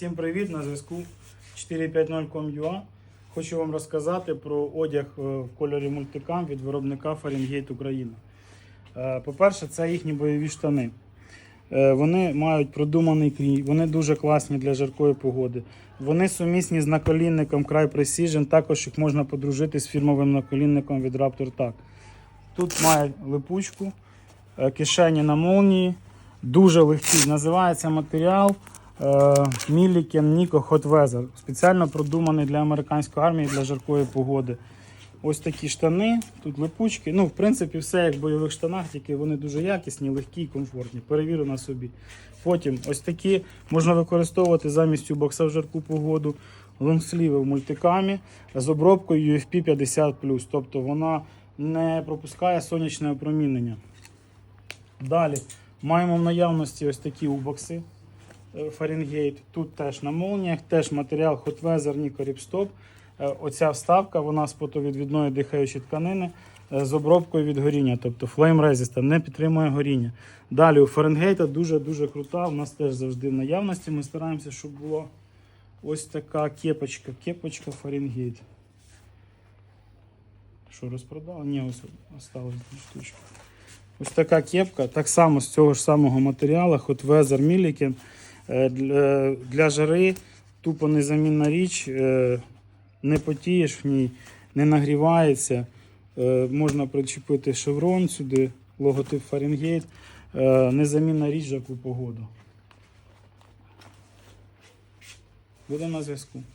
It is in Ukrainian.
Всім привіт! На зв'язку 450.com.ua. Хочу вам розказати про одяг е, в кольорі мультикам від виробника Fahrenheit Україна. Е, По-перше, це їхні бойові штани. Е, Вони мають продуманий крій, вони дуже класні для жаркої погоди. Вони сумісні з наколінником Cry Precision, також їх можна подружити з фірмовим наколінником від Raptor TAC. Тут має липучку, кишені на молнії, дуже легкий. Називається матеріал е, Nico Hot Weather. Спеціально продуманий для американської армії для жаркої погоди. Ось такі штани, тут липучки. Ну, в принципі, все як в бойових штанах, тільки вони дуже якісні, легкі і комфортні. Перевірю на собі. Потім ось такі можна використовувати замість тюбокса в жарку погоду. Лонгсліви в мультикамі з обробкою UFP 50. Тобто вона не пропускає сонячне опромінення. Далі маємо в наявності ось такі убокси е, Fahrenheit. Тут теж на молніях, теж матеріал Hot Weather Nico Ripstop. Оця вставка вона з потовідвідної дихаючої тканини е, з обробкою від горіння, тобто Flame Resistant, не підтримує горіння. Далі у Фаренгейта дуже-дуже крута. У нас теж завжди в наявності. Ми стараємося, щоб була ось така кепочка. Кепочка Fahrenheit. Що, розпродали? Ні, ось осталось дві. Ось така кепка, так само з цього ж самого матеріалу, Hot Weather Milliken. Е, Для, для жари тупо незамінна річ, е, не потієш в ній, не нагрівається. Е, Можна причепити шеврон сюди, логотип. Е, Незамінна річ в яку погоду. Буде на зв'язку.